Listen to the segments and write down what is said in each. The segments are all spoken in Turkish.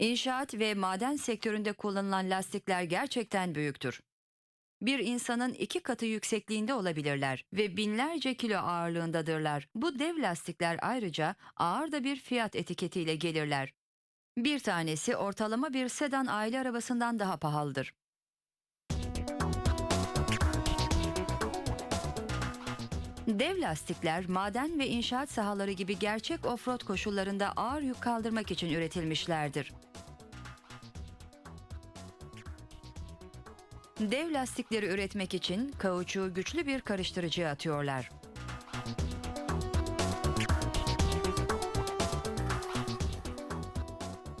İnşaat ve maden sektöründe kullanılan lastikler gerçekten büyüktür. Bir insanın iki katı yüksekliğinde olabilirler ve binlerce kilo ağırlığındadırlar. Bu dev lastikler ayrıca ağır da bir fiyat etiketiyle gelirler. Bir tanesi ortalama bir sedan aile arabasından daha pahalıdır. Dev lastikler maden ve inşaat sahaları gibi gerçek offroad koşullarında ağır yük kaldırmak için üretilmişlerdir. Dev lastikleri üretmek için kauçuğu güçlü bir karıştırıcıya atıyorlar.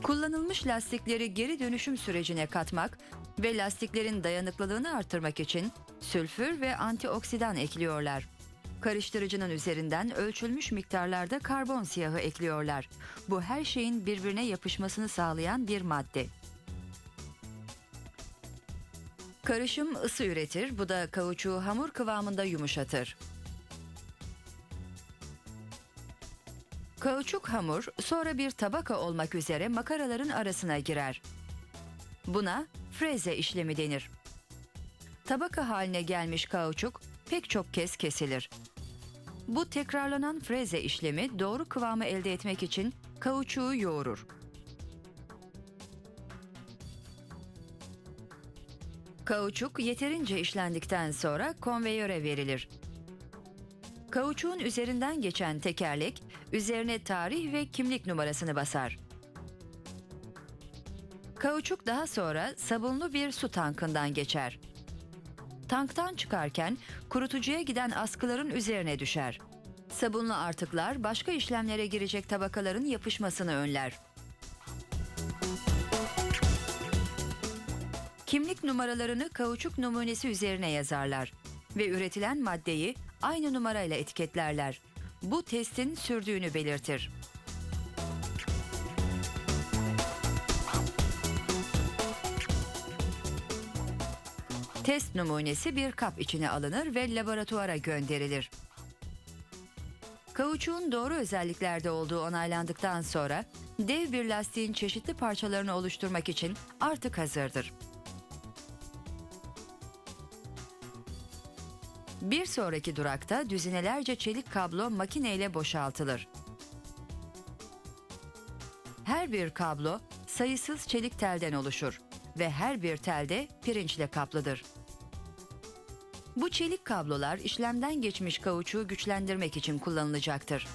Kullanılmış lastikleri geri dönüşüm sürecine katmak ve lastiklerin dayanıklılığını artırmak için sülfür ve antioksidan ekliyorlar. Karıştırıcının üzerinden ölçülmüş miktarlarda karbon siyahı ekliyorlar. Bu her şeyin birbirine yapışmasını sağlayan bir madde. Karışım ısı üretir, bu da kauçuğu hamur kıvamında yumuşatır. Kauçuk hamur sonra bir tabaka olmak üzere makaraların arasına girer. Buna freze işlemi denir. Tabaka haline gelmiş kauçuk pek çok kez kesilir. Bu tekrarlanan freze işlemi doğru kıvamı elde etmek için kauçuğu yoğurur. Kauçuk yeterince işlendikten sonra konveyöre verilir. Kauçuğun üzerinden geçen tekerlek üzerine tarih ve kimlik numarasını basar. Kauçuk daha sonra sabunlu bir su tankından geçer. Tanktan çıkarken kurutucuya giden askıların üzerine düşer. Sabunlu artıklar başka işlemlere girecek tabakaların yapışmasını önler. Kimlik numaralarını kauçuk numunesi üzerine yazarlar ve üretilen maddeyi aynı numarayla etiketlerler. Bu testin sürdüğünü belirtir. Test numunesi bir kap içine alınır ve laboratuvara gönderilir. Kauçuğun doğru özelliklerde olduğu onaylandıktan sonra dev bir lastiğin çeşitli parçalarını oluşturmak için artık hazırdır. Bir sonraki durakta düzinelerce çelik kablo makineyle boşaltılır. Her bir kablo sayısız çelik telden oluşur ve her bir telde pirinçle kaplıdır. Bu çelik kablolar işlemden geçmiş kauçuğu güçlendirmek için kullanılacaktır.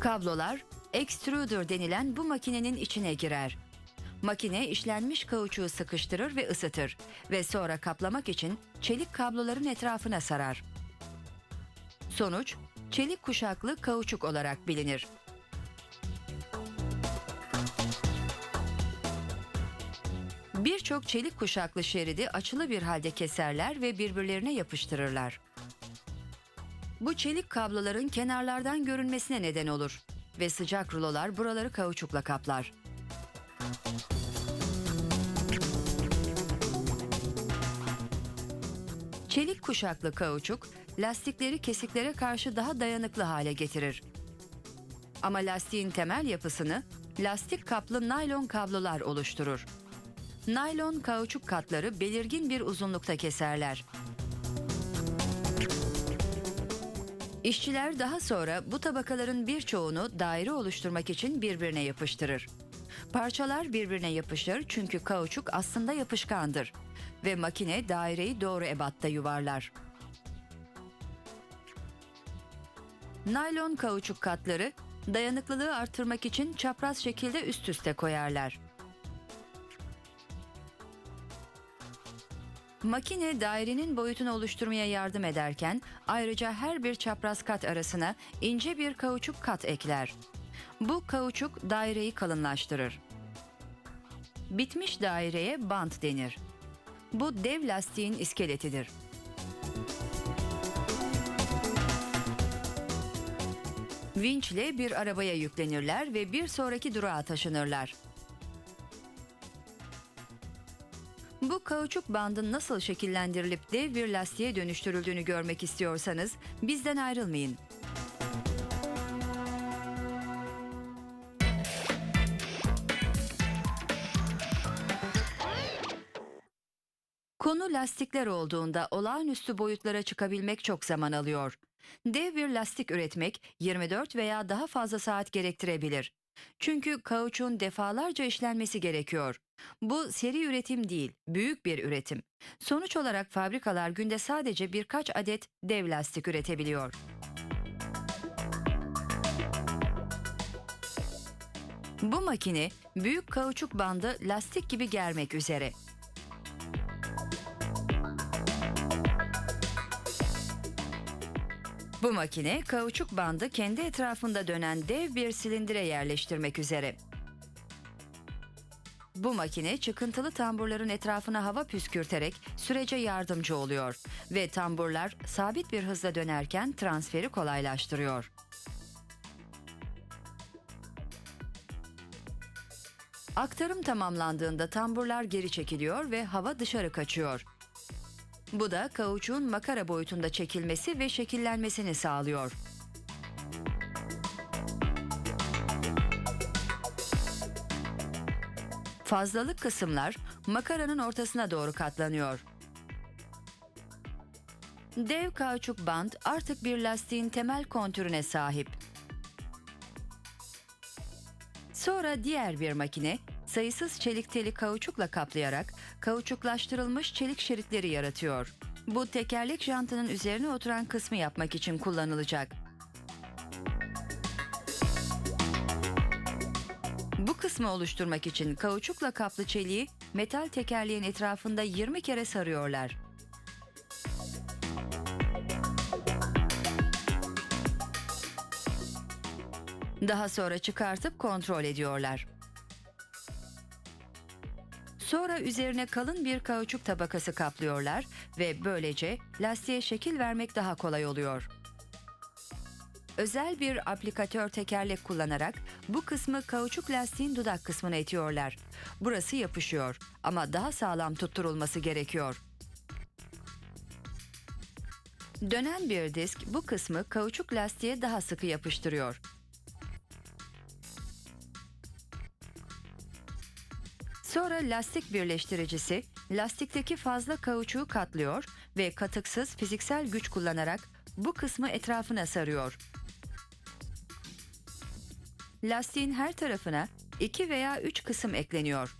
Kablolar extruder denilen bu makinenin içine girer. Makine işlenmiş kauçuğu sıkıştırır ve ısıtır ve sonra kaplamak için çelik kabloların etrafına sarar. Sonuç çelik kuşaklı kauçuk olarak bilinir. Birçok çelik kuşaklı şeridi açılı bir halde keserler ve birbirlerine yapıştırırlar. Bu çelik kabloların kenarlardan görünmesine neden olur ve sıcak rulolar buraları kauçukla kaplar. Çelik kuşaklı kauçuk lastikleri kesiklere karşı daha dayanıklı hale getirir. Ama lastiğin temel yapısını lastik kaplı naylon kablolar oluşturur. Naylon kauçuk katları belirgin bir uzunlukta keserler. İşçiler daha sonra bu tabakaların birçoğunu daire oluşturmak için birbirine yapıştırır. Parçalar birbirine yapışır çünkü kauçuk aslında yapışkandır ve makine daireyi doğru ebatta yuvarlar. Naylon kauçuk katları dayanıklılığı artırmak için çapraz şekilde üst üste koyarlar. Makine dairenin boyutunu oluşturmaya yardım ederken ayrıca her bir çapraz kat arasına ince bir kauçuk kat ekler. Bu kauçuk daireyi kalınlaştırır. Bitmiş daireye bant denir. Bu dev lastiğin iskeletidir. Vinçle bir arabaya yüklenirler ve bir sonraki durağa taşınırlar. Bu kauçuk bandın nasıl şekillendirilip dev bir lastiğe dönüştürüldüğünü görmek istiyorsanız bizden ayrılmayın. Konu lastikler olduğunda olağanüstü boyutlara çıkabilmek çok zaman alıyor. Dev bir lastik üretmek 24 veya daha fazla saat gerektirebilir. Çünkü kauçuğun defalarca işlenmesi gerekiyor. Bu seri üretim değil, büyük bir üretim. Sonuç olarak fabrikalar günde sadece birkaç adet dev lastik üretebiliyor. Bu makine büyük kauçuk bandı lastik gibi germek üzere. Bu makine kauçuk bandı kendi etrafında dönen dev bir silindire yerleştirmek üzere. Bu makine çıkıntılı tamburların etrafına hava püskürterek sürece yardımcı oluyor ve tamburlar sabit bir hızla dönerken transferi kolaylaştırıyor. Aktarım tamamlandığında tamburlar geri çekiliyor ve hava dışarı kaçıyor. Bu da kauçuğun makara boyutunda çekilmesi ve şekillenmesini sağlıyor. Fazlalık kısımlar makaranın ortasına doğru katlanıyor. Dev kauçuk bant artık bir lastiğin temel kontürüne sahip. Sonra diğer bir makine sayısız çelik teli kauçukla kaplayarak kauçuklaştırılmış çelik şeritleri yaratıyor. Bu tekerlek jantının üzerine oturan kısmı yapmak için kullanılacak. Bu kısmı oluşturmak için kauçukla kaplı çeliği metal tekerleğin etrafında 20 kere sarıyorlar. Daha sonra çıkartıp kontrol ediyorlar. Sonra üzerine kalın bir kauçuk tabakası kaplıyorlar ve böylece lastiğe şekil vermek daha kolay oluyor. Özel bir aplikatör tekerlek kullanarak bu kısmı kauçuk lastiğin dudak kısmına itiyorlar. Burası yapışıyor ama daha sağlam tutturulması gerekiyor. Dönen bir disk bu kısmı kauçuk lastiğe daha sıkı yapıştırıyor. Lastik birleştiricisi lastikteki fazla kauçuğu katlıyor ve katıksız fiziksel güç kullanarak bu kısmı etrafına sarıyor. Lastiğin her tarafına iki veya üç kısım ekleniyor.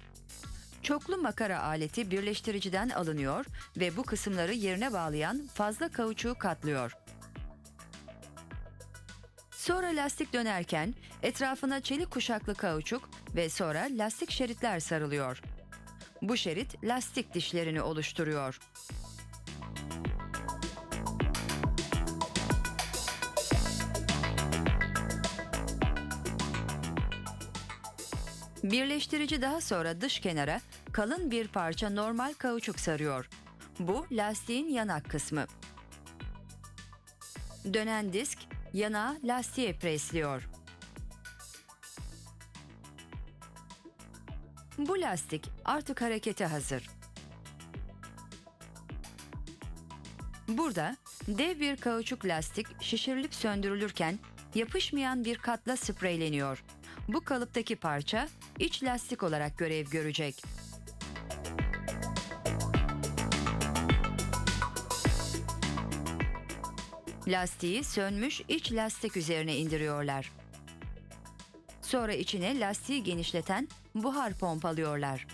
Çoklu makara aleti birleştiriciden alınıyor ve bu kısımları yerine bağlayan fazla kauçuğu katlıyor. Sonra lastik dönerken etrafına çelik kuşaklı kauçuk ve sonra lastik şeritler sarılıyor. Bu şerit lastik dişlerini oluşturuyor. Birleştirici daha sonra dış kenara kalın bir parça normal kauçuk sarıyor. Bu lastiğin yanak kısmı. Dönen disk yanağı lastiğe presliyor. Bu lastik artık harekete hazır. Burada dev bir kauçuk lastik şişirilip söndürülürken yapışmayan bir katla spreyleniyor. Bu kalıptaki parça iç lastik olarak görev görecek. Lastiği sönmüş iç lastik üzerine indiriyorlar. Sonra içine lastiği genişleten buhar pompalıyorlar.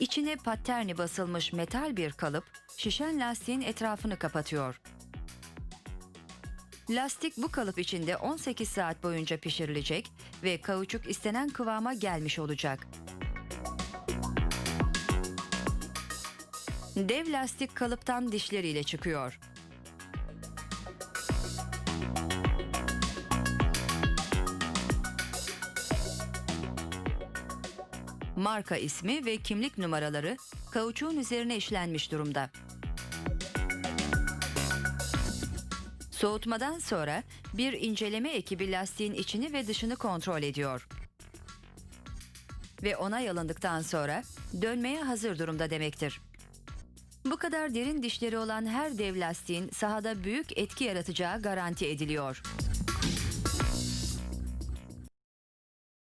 İçine patterni basılmış metal bir kalıp şişen lastiğin etrafını kapatıyor. Lastik bu kalıp içinde 18 saat boyunca pişirilecek ve kauçuk istenen kıvama gelmiş olacak. Dev lastik kalıptan dişleriyle çıkıyor. Marka ismi ve kimlik numaraları kauçuğun üzerine işlenmiş durumda. Soğutmadan sonra bir inceleme ekibi lastiğin içini ve dışını kontrol ediyor. Ve onay alındıktan sonra dönmeye hazır durumda demektir. Bu kadar derin dişleri olan her dev lastiğin sahada büyük etki yaratacağı garanti ediliyor.